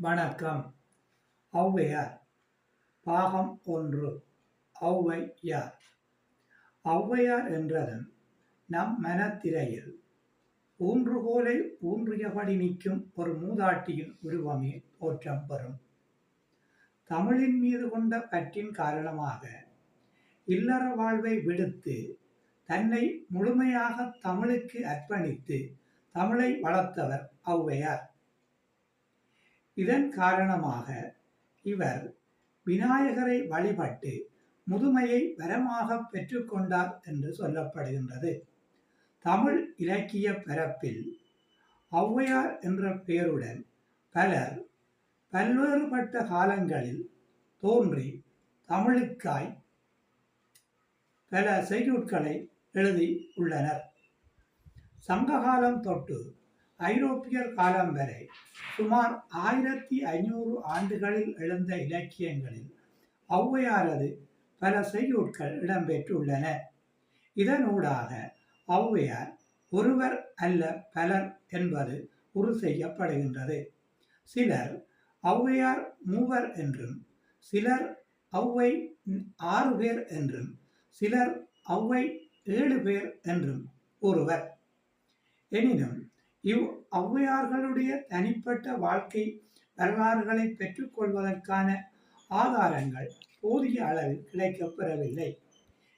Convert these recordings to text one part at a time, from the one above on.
வணக்கம். ஔவையார். பாகம் ஒன்று. ஔவையார். ஔவையார் என்றதும் நம் மனத்திரையில் ஊன்றுகோலை ஊன்றியபடி நிற்கும் ஒரு மூதாட்டியின் உருவமே தோற்றம் பெறும். தமிழின் மீது கொண்ட பற்றின் காரணமாக இல்லற வாழ்வை விடுத்து தன்னை முழுமையாக தமிழுக்கு அர்ப்பணித்து தமிழை வளர்த்தவர் ஔவையார். இதன் காரணமாக இவர் விநாயகரை வழிபட்டு முதுமையை வரமாக பெற்றுக்கொண்டார் என்று சொல்லப்படுகின்றது. தமிழ் இலக்கிய பரப்பில் ஔவையார் என்ற பெயருடன் பலர் பல்வேறுபட்ட காலங்களில் தோன்றி தமிழுக்காய் பல செய்யுட்களை எழுதி உள்ளனர். சங்ககாலம் தொட்டு ஐரோப்பியர் காலம் வரை சுமார் ஆயிரத்தி ஐநூறு ஆண்டுகளில் எழுந்த இலக்கியங்களில் ஔவையாரது பல செய்யுட்கள் இடம்பெற்றுள்ளன. இதனூடாக ஔவையார் ஒருவர் அல்ல பலர் என்பது உறு செய்யப்படுகின்றது. சிலர் ஔவையார் மூவர் என்றும் சிலர் ஔவை ஆறு பேர் என்றும் சிலர் ஔவை ஏழு பேர் என்றும் ஒருவர். எனினும் இவ் ஔவையார்களுடைய தனிப்பட்ட வாழ்க்கை வரலாறுகளை பெற்றுக்கொள்வதற்கான ஆதாரங்கள் போதிய அளவில் கிடைக்கப்பெறவில்லை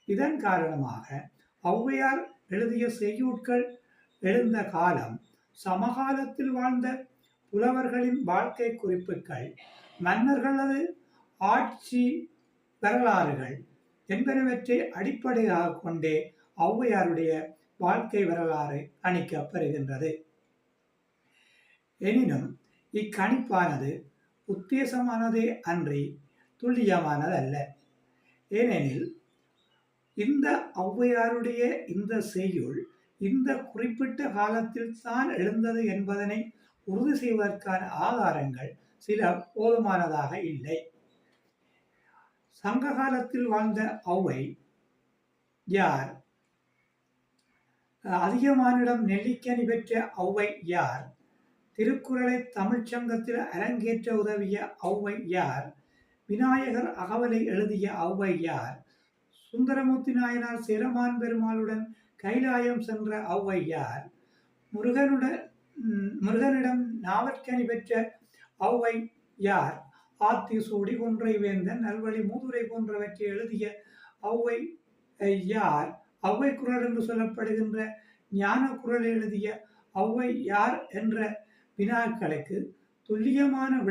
இதன் காரணமாக ஔவையார் எழுதிய செய்யுட்கள் எழுந்த காலம் சமகாலத்தில் வாழ்ந்த புலவர்களின் வாழ்க்கை குறிப்புகள் மன்னர்களது ஆட்சி வரலாறுகள் என்பனவற்றை அடிப்படையாக கொண்டே ஔவையாருடைய வாழ்க்கை வரலாறு அணிக்கப்படுகின்றது எனினும் இக்கணிப்பானது உத்தேசமானதே அன்றி துல்லியமானதல்ல. ஏனெனில் இந்த ஔவையாருடைய இந்த செய்யுள் இந்த குறிப்பிட்ட காலத்தில் தான் எழுந்தது என்பதனை உறுதி செய்வதற்கான ஆதாரங்கள் சில போதுமானதாக இல்லை. சங்க காலத்தில் வாழ்ந்த ஔவை யார்? அதிகமானிடம் நெல்லிக்கனி பெற்ற ஔவை யார்? திருக்குறளை தமிழ்ச்சங்கத்தில் அரங்கேற்ற உதவிய ஔவை யார் விநாயகர் அகவலை எழுதிய ஔவை யார் சுந்தரமூர்த்தி நாயனார் சிரமான் பெருமாளுடன் கைலாயம் சென்ற ஔவை யார் முருகனுடன் முருகனிடம் நாவற்கனி பெற்ற ஔவை யார் ஆத்தி சூடி கொன்றை வேந்தன் நல்வழி மூதுரை போன்றவற்றை எழுதிய ஔவை யார் ஔவை குரல் என்று சொல்லப்படுகின்ற ஞான குரல் எழுதிய ஔவை யார் என்ற வினாக்களுக்கு துல்லியமான